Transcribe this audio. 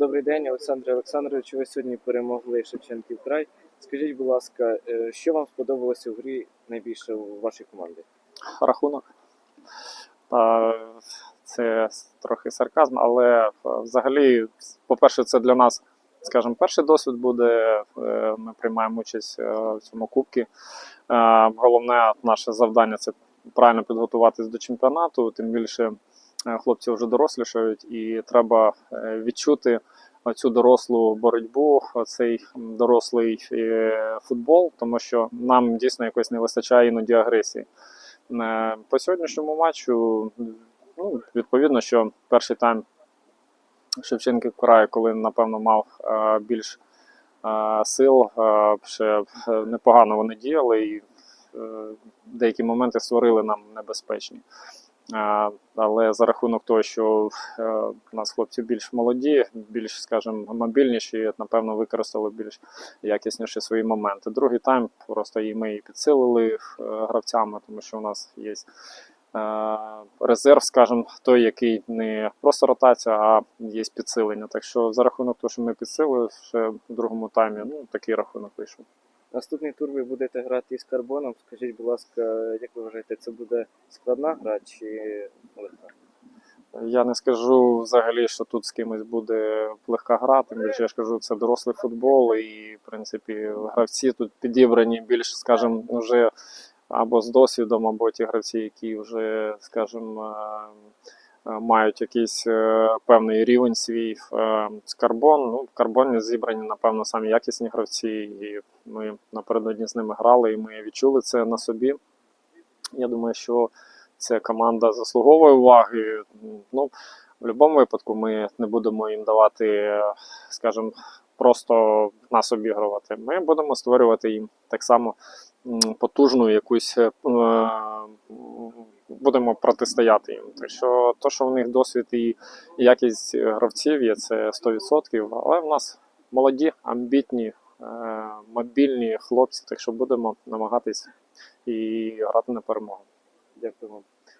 Добрий день, Олександр Олександрович. Ви сьогодні перемогли Шевченків край. Скажіть, будь ласка, е, що вам сподобалося в грі найбільше у вашій команді? рахунок. Це трохи сарказм, але е, взагалі, по-перше, це для нас, скажімо, перший досвід буде. Е, Ми приймаємо участь в цьому кубці. Головне наше завдання це правильно підготуватись до чемпіонату, тим більше хлопці вже дорослішають, і треба е, відчути цю дорослу боротьбу, цей дорослий е, футбол, тому що нам дійсно якось не вистачає іноді агресії. Е, По сьогоднішньому матчу, ну, відповідно, що перший тайм Шевченків край, коли, напевно, мав е, більш е, сил, е, ще е, непогано вони діяли і е, деякі моменти створили нам небезпечні. Але за рахунок того, що е, у нас хлопці більш молоді, більш, скажімо, мобільніші, напевно, використали більш якісніші свої моменти. Другий тайм просто і ми і підсилили е, гравцями, тому що у нас є е, резерв, скажімо, той, який не просто ротація, а є підсилення. Так що за рахунок того, що ми підсилили ще в другому таймі, ну такий рахунок вийшов. Наступний тур ви будете грати із карбоном. Скажіть, будь ласка, як ви вважаєте, це буде складна гра чи легка? Я не скажу взагалі, що тут з кимось буде легка гра, тим більше я ж кажу, це дорослий футбол, і в принципі гравці тут підібрані більш, скажімо, вже або з досвідом, або ті гравці, які вже, скажімо, мають якийсь е, певний рівень свій Е, з карбон. Ну, в карбоні зібрані, напевно, самі якісні гравці, і ми напередодні з ними грали, і ми відчули це на собі. Я думаю, що ця команда заслуговує уваги. Ну, в будь-якому випадку ми не будемо їм давати, е, скажімо, просто нас обігрувати. Ми будемо створювати їм так само потужну якусь. Будемо протистояти їм. Так що то, що в них досвід і якість гравців є, це 100%. Але в нас молоді, амбітні, е, мобільні хлопці, так що будемо намагатись і грати на перемогу. Дякую вам.